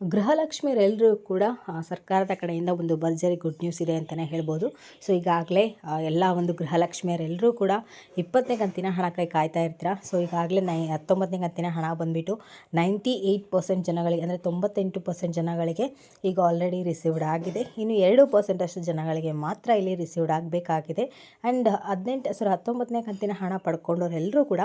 ಗೃಹಲಕ್ಷ್ಮಿಯರೆಲ್ಲರೂ ಕೂಡ ಸರ್ಕಾರದ ಕಡೆಯಿಂದ ಒಂದು ಭರ್ಜರಿ ಗುಡ್ ನ್ಯೂಸ್ ಇದೆ ಅಂತಲೇ ಹೇಳ್ಬೋದು. ಸೊ, ಈಗಾಗಲೇ ಎಲ್ಲ ಒಂದು ಗೃಹಲಕ್ಷ್ಮಿಯರೆಲ್ಲರೂ ಕೂಡ ಇಪ್ಪತ್ತನೇ ಕಂತಿನ ಕೈ ಕಾಯ್ತಾ ಇರ್ತೀರ? ಸೊ, ಈಗಾಗಲೇ ನೈ, ಹತ್ತೊಂಬತ್ತನೇ ಕಂತಿನ ಹಣ ಬಂದುಬಿಟ್ಟು ನೈಂಟಿ ಏಯ್ಟ್ ಪರ್ಸೆಂಟ್ ಜನಗಳಿಗೆ, ಅಂದರೆ ತೊಂಬತ್ತೆಂಟು ಪರ್ಸೆಂಟ್ ಜನಗಳಿಗೆ ಈಗ ಆಲ್ರೆಡಿ ರಿಸೀವ್ಡ್ ಆಗಿದೆ. ಇನ್ನು ಎರಡು ಪರ್ಸೆಂಟ್ ಅಷ್ಟು ಜನಗಳಿಗೆ ಮಾತ್ರ ಇಲ್ಲಿ ರಿಸೀವ್ಡ್ ಆಗಬೇಕಾಗಿದೆ. ಆ್ಯಂಡ್ ಹದಿನೆಂಟು ಸರ್ ಹತ್ತೊಂಬತ್ತನೇ ಕಂತಿನ ಹಣ ಪಡ್ಕೊಂಡವರೆಲ್ಲರೂ ಕೂಡ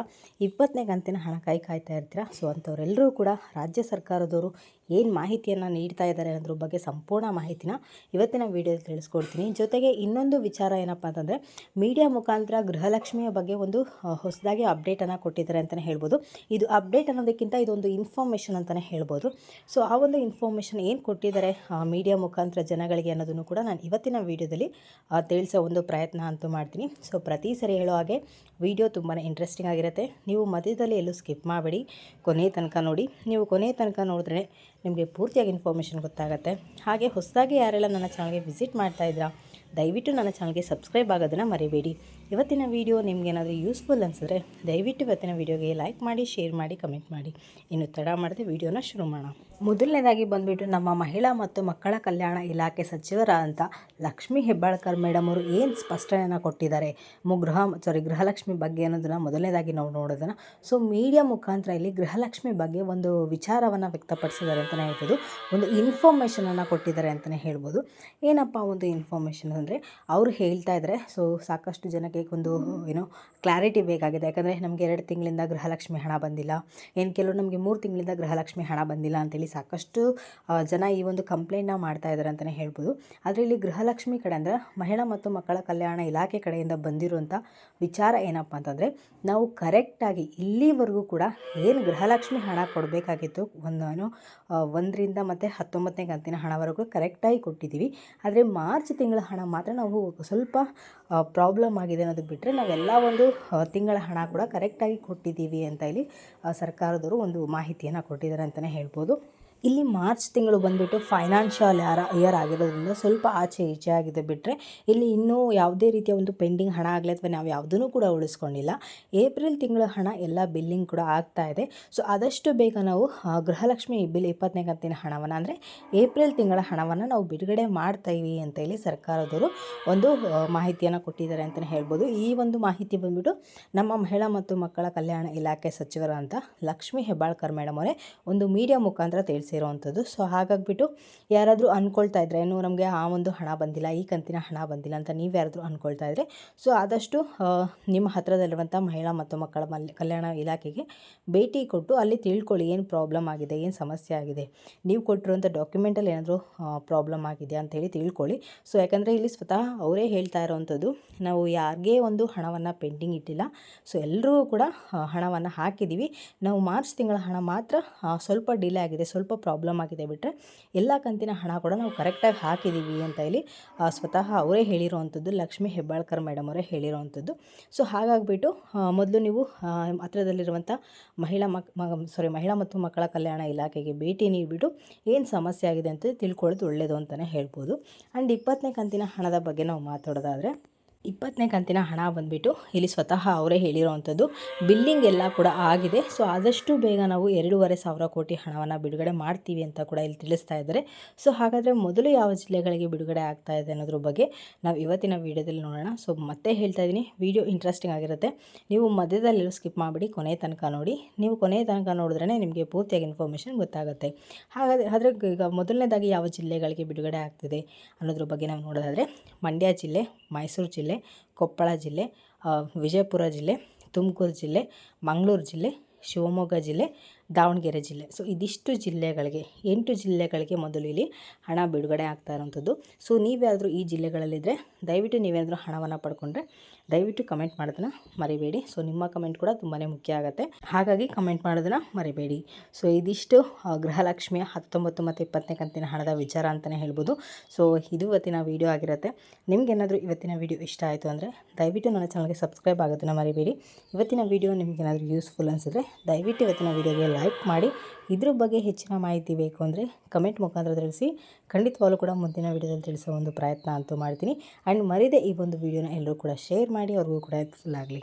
ಇಪ್ಪತ್ತನೇ ಕಂತಿನ ಕೈ ಕಾಯ್ತಾ ಇರ್ತೀರ? ಸೊ ಅಂಥವರೆಲ್ಲರೂ ಕೂಡ ರಾಜ್ಯ ಸರ್ಕಾರದವರು ಏನು ಮಾಹಿತಿಯನ್ನು ನೀಡ್ತಾ ಇದ್ದಾರೆ ಅನ್ನೋದ್ರ ಬಗ್ಗೆ ಸಂಪೂರ್ಣ ಮಾಹಿತಿನ ಇವತ್ತಿನ ವಿಡಿಯೋದಲ್ಲಿ ತಿಳಿಸ್ಕೊಡ್ತೀನಿ. ಜೊತೆಗೆ ಇನ್ನೊಂದು ವಿಚಾರ ಏನಪ್ಪ ಅಂತಂದರೆ ಮೀಡಿಯಾ ಮುಖಾಂತರ ಗೃಹಲಕ್ಷ್ಮಿಯ ಬಗ್ಗೆ ಒಂದು ಹೊಸದಾಗಿ ಅಪ್ಡೇಟನ್ನು ಕೊಟ್ಟಿದ್ದಾರೆ ಅಂತಲೇ ಹೇಳ್ಬೋದು. ಇದು ಅಪ್ಡೇಟ್ ಅನ್ನೋದಕ್ಕಿಂತ ಇದೊಂದು ಇನ್ಫಾರ್ಮೇಷನ್ ಅಂತಲೇ ಹೇಳ್ಬೋದು. ಸೊ ಆ ಒಂದು ಇನ್ಫಾರ್ಮೇಷನ್ ಏನು ಕೊಟ್ಟಿದ್ದಾರೆ ಮೀಡಿಯಾ ಮುಖಾಂತರ ಜನಗಳಿಗೆ ಅನ್ನೋದನ್ನು ಕೂಡ ನಾನು ಇವತ್ತಿನ ವಿಡಿಯೋದಲ್ಲಿ ತಿಳಿಸೋ ಒಂದು ಪ್ರಯತ್ನ ಅಂತೂ ಮಾಡ್ತೀನಿ. ಸೊ ಪ್ರತಿ ಸರಿ ಹೇಳೋ ಹಾಗೆ ವಿಡಿಯೋ ತುಂಬಾ ಇಂಟ್ರೆಸ್ಟಿಂಗ್ ಆಗಿರುತ್ತೆ. ನೀವು ಮಧ್ಯದಲ್ಲಿ ಎಲ್ಲೂ ಸ್ಕಿಪ್ ಮಾಡಬೇಡಿ. ಕೊನೆ ತನಕ ನೋಡಿ. ನೀವು ಕೊನೆ ತನಕ ನೋಡಿದ್ರೆ ನಿಮಗೆ ಪೂರ್ತಿಯಾಗಿ ಇನ್ಫಾರ್ಮೇಷನ್ ಗೊತ್ತಾಗುತ್ತೆ. ಹಾಗೆ ಹೊಸದಾಗಿ ಯಾರೆಲ್ಲ ನನ್ನ ಚಾನಲ್ಗೆ ವಿಸಿಟ್ ಮಾಡ್ತಾ ಇದ್ದೀರಾ ದಯವಿಟ್ಟು ನನ್ನ ಚಾನಲ್ಗೆ ಸಬ್ಸ್ಕ್ರೈಬ್ ಆಗೋದನ್ನು ಮರಿಬೇಡಿ. ಇವತ್ತಿನ ವೀಡಿಯೋ ನಿಮಗೇನಾದರೂ ಯೂಸ್ಫುಲ್ ಅನಿಸಿದ್ರೆ ದಯವಿಟ್ಟು ಇವತ್ತಿನ ವೀಡಿಯೋಗೆ ಲೈಕ್ ಮಾಡಿ ಶೇರ್ ಮಾಡಿ ಕಮೆಂಟ್ ಮಾಡಿ. ಇನ್ನು ತಡ ಮಾಡದೆ ವೀಡಿಯೋನ ಶುರು ಮಾಡೋಣ. ಮೊದಲನೇದಾಗಿ ಬಂದುಬಿಟ್ಟು ನಮ್ಮ ಮಹಿಳಾ ಮತ್ತು ಮಕ್ಕಳ ಕಲ್ಯಾಣ ಇಲಾಖೆ ಸಚಿವರಾದಂಥ ಲಕ್ಷ್ಮೀ ಹೆಬ್ಬಾಳ್ಕರ್ ಮೇಡಮ್ ಅವರು ಏನು ಸ್ಪಷ್ಟನೆಯನ್ನು ಕೊಟ್ಟಿದ್ದಾರೆ? ಗೃಹ ಸಾರಿ ಗೃಹಲಕ್ಷ್ಮಿ ಬಗ್ಗೆ ಅನ್ನೋದನ್ನು ಮೊದಲನೇದಾಗಿ ನಾವು ನೋಡೋದನ್ನು. ಸೊ ಮೀಡಿಯಾ ಮುಖಾಂತರ ಇಲ್ಲಿ ಗೃಹಲಕ್ಷ್ಮಿ ಬಗ್ಗೆ ಒಂದು ವಿಚಾರವನ್ನು ವ್ಯಕ್ತಪಡಿಸಿದ್ದಾರೆ ಅಂತಲೇ ಹೇಳ್ಬೋದು. ಒಂದು ಇನ್ಫಾರ್ಮೇಷನನ್ನು ಕೊಟ್ಟಿದ್ದಾರೆ ಅಂತಲೇ ಹೇಳ್ಬೋದು. ಏನಪ್ಪ ಒಂದು ಇನ್ಫಾರ್ಮೇಷನ್ ಅಂದರೆ ಅವರು ಹೇಳ್ತಾ ಇದ್ದಾರೆ. ಸೊ ಸಾಕಷ್ಟು ಜನಕ್ಕೆ ಒಂದು ಏನೋ ಕ್ಲಾರಿಟಿ ಬೇಕಾಗಿದೆ. ಯಾಕಂದರೆ ನಮಗೆ ಎರಡು ತಿಂಗಳಿಂದ ಗೃಹಲಕ್ಷ್ಮಿ ಹಣ ಬಂದಿಲ್ಲ. ಏನು ಕೆಲವರು ನಮಗೆ ಮೂರು ತಿಂಗಳಿಂದ ಗೃಹಲಕ್ಷ್ಮಿ ಹಣ ಬಂದಿಲ್ಲ ಅಂತೇಳಿ ಸಾಕಷ್ಟು ಜನ ಈ ಒಂದು ಕಂಪ್ಲೇಂಟ್ನ ಮಾಡ್ತಾ ಇದ್ದಾರೆ ಅಂತಲೇ ಹೇಳ್ಬೋದು. ಆದರೆ ಇಲ್ಲಿ ಗೃಹಲಕ್ಷ್ಮಿ ಕಡೆ ಅಂದರೆ ಮಹಿಳಾ ಮತ್ತು ಮಕ್ಕಳ ಕಲ್ಯಾಣ ಇಲಾಖೆ ಕಡೆಯಿಂದ ಬಂದಿರುವಂಥ ವಿಚಾರ ಏನಪ್ಪ ಅಂತಂದರೆ, ನಾವು ಕರೆಕ್ಟಾಗಿ ಇಲ್ಲಿವರೆಗೂ ಕೂಡ ಏನು ಗೃಹಲಕ್ಷ್ಮಿ ಹಣ ಕೊಡಬೇಕಾಗಿತ್ತು, ಒಂದು ಒಂದರಿಂದ ಮತ್ತು ಹತ್ತೊಂಬತ್ತನೇ ಕಂತಿನ ಹಣವರೆಗೂ ಕರೆಕ್ಟಾಗಿ ಕೊಟ್ಟಿದ್ದೀವಿ. ಆದರೆ ಮಾರ್ಚ್ ತಿಂಗಳ ಹಣ ಮಾತ್ರ ನಾವು ಸ್ವಲ್ಪ ಪ್ರಾಬ್ಲಮ್ ಆಗಿದೆ ಅನ್ನೋದು ಬಿಟ್ಟರೆ ನಾವೆಲ್ಲ ಒಂದು ತಿಂಗಳ ಹಣ ಕೂಡ ಕರೆಕ್ಟಾಗಿ ಕೊಟ್ಟಿದ್ದೀವಿ ಅಂತ ಇಲ್ಲಿ ಸರ್ಕಾರದವರು ಒಂದು ಮಾಹಿತಿಯನ್ನು ಕೊಟ್ಟಿದ್ದಾರೆ ಅಂತಲೇ ಹೇಳ್ಬೋದು. ಇಲ್ಲಿ ಮಾರ್ಚ್ ತಿಂಗಳು ಬಂದುಬಿಟ್ಟು ಫೈನಾನ್ಷಿಯಲ್ ಯಾರ ಇಯರ್ ಆಗಿರೋದ್ರಿಂದ ಸ್ವಲ್ಪ ಆಚೆ ಈಚೆ ಆಗಿದೆ ಬಿಟ್ಟರೆ ಇಲ್ಲಿ ಇನ್ನೂ ಯಾವುದೇ ರೀತಿಯ ಒಂದು ಪೆಂಡಿಂಗ್ ಹಣ ಆಗಲಿ ಅಥವಾ ನಾವು ಯಾವುದನ್ನು ಕೂಡ ಉಳಿಸ್ಕೊಂಡಿಲ್ಲ. ಏಪ್ರಿಲ್ ತಿಂಗಳ ಹಣ ಎಲ್ಲ ಬಿಲ್ಲಿಂಗ್ ಕೂಡ ಆಗ್ತಾ ಇದೆ. ಸೊ ಆದಷ್ಟು ಬೇಗ ನಾವು ಗೃಹಲಕ್ಷ್ಮಿ ಬಿಲ್ ಇಪ್ಪತ್ತನೇ ಕಂತಿನ ಹಣವನ್ನು ಅಂದರೆ ಏಪ್ರಿಲ್ ತಿಂಗಳ ಹಣವನ್ನು ನಾವು ಬಿಡುಗಡೆ ಮಾಡ್ತಾಯಿವಿ ಅಂತ ಹೇಳಿ ಸರ್ಕಾರದವರು ಒಂದು ಮಾಹಿತಿಯನ್ನು ಕೊಟ್ಟಿದ್ದಾರೆ ಅಂತಲೇ ಹೇಳ್ಬೋದು. ಈ ಒಂದು ಮಾಹಿತಿ ಬಂದ್ಬಿಟ್ಟು ನಮ್ಮ ಮಹಿಳಾ ಮತ್ತು ಮಕ್ಕಳ ಕಲ್ಯಾಣ ಇಲಾಖೆ ಸಚಿವರಾದಂಥ ಲಕ್ಷ್ಮೀ ಹೆಬ್ಬಾಳ್ಕರ್ ಮೇಡಮ್ ಅವರೇ ಒಂದು ಮೀಡಿಯಾ ಮುಖಾಂತರ ತಿಳಿಸಿರುವಂಥದ್ದು ಸೊ ಹಾಗಾಗ್ಬಿಟ್ಟು ಯಾರಾದರೂ ಅಂದ್ಕೊಳ್ತಾ ಇದ್ರೆ, ಏನು ನಮಗೆ ಆ ಒಂದು ಹಣ ಬಂದಿಲ್ಲ, ಈ ಕಂತಿನ ಹಣ ಬಂದಿಲ್ಲ ಅಂತ ನೀವು ಯಾರಾದರೂ ಅಂದ್ಕೊಳ್ತಾ ಇದ್ರೆ, ಸೊ ಆದಷ್ಟು ನಿಮ್ಮ ಹತ್ತಿರದಲ್ಲಿರುವಂಥ ಮಹಿಳಾ ಮತ್ತು ಮಕ್ಕಳ ಮಲ್, ಕಲ್ಯಾಣ ಇಲಾಖೆಗೆ ಭೇಟಿ ಕೊಟ್ಟು ಅಲ್ಲಿ ತಿಳ್ಕೊಳ್ಳಿ, ಏನು ಪ್ರಾಬ್ಲಮ್ ಆಗಿದೆ, ಏನು ಸಮಸ್ಯೆ ಆಗಿದೆ. ನೀವು ಕೊಟ್ಟಿರುವಂಥ ಡಾಕ್ಯುಮೆಂಟಲ್ಲಿ ಏನಾದರೂ ಪ್ರಾಬ್ಲಮ್ ಆಗಿದೆ ಅಂತೇಳಿ ತಿಳ್ಕೊಳ್ಳಿ. ಸೊ ಯಾಕಂದರೆ ಇಲ್ಲಿ ಸ್ವತಃ ಅವರೇ ಹೇಳ್ತಾ ಇರೋವಂಥದ್ದು, ನಾವು ಯಾರಿಗೇ ಒಂದು ಹಣವನ್ನು ಪೆಂಡಿಂಗ್ ಇಟ್ಟಿಲ್ಲ, ಸೊ ಎಲ್ಲರೂ ಕೂಡ ಹಣವನ್ನು ಹಾಕಿದ್ದೀವಿ ನಾವು ಮಾರ್ಚ್ ತಿಂಗಳ ಹಣ ಮಾತ್ರ ಸ್ವಲ್ಪ ಡಿಲೇ ಆಗಿದೆ, ಸ್ವಲ್ಪ ಪ್ರಾಬ್ಲಮ್ ಆಗಿದೆ ಬಿಟ್ಟರೆ ಎಲ್ಲ ಕಂತಿನ ಹಣ ಕೂಡ ನಾವು ಕರೆಕ್ಟಾಗಿ ಹಾಕಿದ್ದೀವಿ ಅಂತ ಹೇಳಿ ಸ್ವತಃ ಅವರೇ ಹೇಳಿರುವಂಥದ್ದು ಲಕ್ಷ್ಮಿ ಹೆಬ್ಬಾಳ್ಕರ್ ಮೇಡಮ್ ಅವರೇ ಹೇಳಿರುವಂಥದ್ದು ಸೊ ಹಾಗಾಗಿಬಿಟ್ಟು ಮೊದಲು ನೀವು ಹತ್ರದಲ್ಲಿರುವಂಥ ಮಹಿಳಾ ಮಕ್ ಸಾರಿ ಮಹಿಳಾ ಮತ್ತು ಮಕ್ಕಳ ಕಲ್ಯಾಣ ಇಲಾಖೆಗೆ ಭೇಟಿ ನೀಡಿಬಿಟ್ಟು ಏನು ಸಮಸ್ಯೆ ಆಗಿದೆ ಅಂತ ತಿಳ್ಕೊಳ್ಳೋದು ಒಳ್ಳೆಯದು ಅಂತಲೇ ಹೇಳ್ಬೋದು. ಆ್ಯಂಡ್ ಇಪ್ಪತ್ತನೇ ಕಂತಿನ ಹಣದ ಬಗ್ಗೆ ನಾವು ಮಾತಾಡೋದಾದರೆ ಇಪ್ಪತ್ತನೇ ಕಂತಿನ ಹಣ ಬಂದುಬಿಟ್ಟು ಇಲ್ಲಿ ಸ್ವತಃ ಅವರೇ ಹೇಳಿರೋವಂಥದ್ದು. ಬಿಲ್ಲಿಂಗ್ ಎಲ್ಲ ಕೂಡ ಆಗಿದೆ. ಸೊ ಆದಷ್ಟು ಬೇಗ ನಾವು ಎರಡೂವರೆ ಸಾವಿರ ಕೋಟಿ ಹಣವನ್ನು ಬಿಡುಗಡೆ ಮಾಡ್ತೀವಿ ಅಂತ ಕೂಡ ಇಲ್ಲಿ ತಿಳಿಸ್ತಾ ಇದ್ದಾರೆ. ಸೊ ಹಾಗಾದರೆ ಮೊದಲು ಯಾವ ಜಿಲ್ಲೆಗಳಿಗೆ ಬಿಡುಗಡೆ ಆಗ್ತಾ ಇದೆ ಅನ್ನೋದ್ರ ಬಗ್ಗೆ ನಾವು ಇವತ್ತಿನ ವೀಡಿಯೋದಲ್ಲಿ ನೋಡೋಣ. ಸೊ ಮತ್ತೆ ಹೇಳ್ತಾ ಇದ್ದೀನಿ ವಿಡಿಯೋ ಇಂಟ್ರೆಸ್ಟಿಂಗ್ ಆಗಿರುತ್ತೆ. ನೀವು ಮಧ್ಯದಲ್ಲಿರೋ ಸ್ಕಿಪ್ ಮಾಡಿಬಿಡಿ. ಕೊನೆ ತನಕ ನೋಡಿ. ನೀವು ಕೊನೆ ತನಕ ನೋಡಿದ್ರೆ ನಿಮಗೆ ಪೂರ್ತಿಯಾಗಿ ಇನ್ಫಾರ್ಮೇಷನ್ ಗೊತ್ತಾಗುತ್ತೆ. ಹಾಗಾದರೆ ಆದರೆ ಈಗ ಮೊದಲನೇದಾಗಿ ಯಾವ ಜಿಲ್ಲೆಗಳಿಗೆ ಬಿಡುಗಡೆ ಆಗ್ತಿದೆ ಅನ್ನೋದ್ರ ಬಗ್ಗೆ ನಾವು ನೋಡೋದಾದರೆ ಮಂಡ್ಯ ಜಿಲ್ಲೆ, ಮೈಸೂರು ಜಿಲ್ಲೆ ಕೊಪ್ಪಳ ಜಿಲ್ಲೆ ವಿಜಯಪುರ ಜಿಲ್ಲೆ ತುಮಕೂರು ಜಿಲ್ಲೆ ಮಂಗಳೂರು ಜಿಲ್ಲೆ ಶಿವಮೊಗ್ಗ ಜಿಲ್ಲೆ ದಾವಣಗೆರೆ ಜಿಲ್ಲೆ. ಸೊ ಇದಿಷ್ಟು ಜಿಲ್ಲೆಗಳಿಗೆ, ಎಂಟು ಜಿಲ್ಲೆಗಳಿಗೆ ಮೊದಲು ಇಲ್ಲಿ ಹಣ ಬಿಡುಗಡೆ ಆಗ್ತಾ ಇರೋವಂಥದ್ದು. ಸೊ ನೀವ್ಯಾದರೂ ಈ ಜಿಲ್ಲೆಗಳಲ್ಲಿದ್ದರೆ ದಯವಿಟ್ಟು ನೀವೇನಾದರೂ ಹಣವನ್ನು ಪಡ್ಕೊಂಡ್ರೆ ದಯವಿಟ್ಟು ಕಮೆಂಟ್ ಮಾಡೋದನ್ನ ಮರಿಬೇಡಿ. ಸೊ ನಿಮ್ಮ ಕಮೆಂಟ್ ಕೂಡ ತುಂಬಾ ಮುಖ್ಯ ಆಗುತ್ತೆ. ಹಾಗಾಗಿ ಕಮೆಂಟ್ ಮಾಡೋದನ್ನ ಮರಿಬೇಡಿ. ಸೊ ಇದಿಷ್ಟು ಗೃಹಲಕ್ಷ್ಮಿಯ ಹತ್ತೊಂಬತ್ತು ಮತ್ತು ಇಪ್ಪತ್ತನೇ ಕಂತಿನ ಹಣದ ವಿಚಾರ ಅಂತಲೇ ಹೇಳ್ಬೋದು. ಸೊ ಇದು ಇವತ್ತಿನ ವೀಡಿಯೋ ಆಗಿರುತ್ತೆ. ನಿಮಗೇನಾದರೂ ಇವತ್ತಿನ ವೀಡಿಯೋ ಇಷ್ಟ ಆಯಿತು ಅಂದರೆ ದಯವಿಟ್ಟು ನನ್ನ ಚಾನಲ್ಗೆ ಸಬ್ಸ್ಕ್ರೈಬ್ ಆಗೋದನ್ನು ಮರಿಬೇಡಿ. ಇವತ್ತಿನ ವೀಡಿಯೋ ನಿಮಗೇನಾದರೂ ಯೂಸ್ಫುಲ್ ಅನಿಸಿದ್ರೆ ದಯವಿಟ್ಟು ಇವತ್ತಿನ ವೀಡಿಯೋಗೆ ಲೈಕ್ ಮಾಡಿ. ಇದ್ರ ಬಗ್ಗೆ ಹೆಚ್ಚಿನ ಮಾಹಿತಿ ಬೇಕು ಅಂದರೆ ಕಮೆಂಟ್ ಮುಖಾಂತರ ತಿಳಿಸಿ. ಖಂಡಿತವಾಗಲೂ ಕೂಡ ಮುಂದಿನ ವಿಡಿಯೋದಲ್ಲಿ ತಿಳಿಸೋ ಒಂದು ಪ್ರಯತ್ನ ಅಂತೂ ಮಾಡ್ತೀನಿ. ಆ್ಯಂಡ್ ಮರಿದೇ ಈ ಒಂದು ವಿಡಿಯೋನ ಎಲ್ಲರೂ ಕೂಡ ಶೇರ್ ಮಾಡಿ, ಅವ್ರಿಗೂ ಕೂಡ ಹೆಲ್ಪ್ಫುಲ್ ಆಗಲಿ.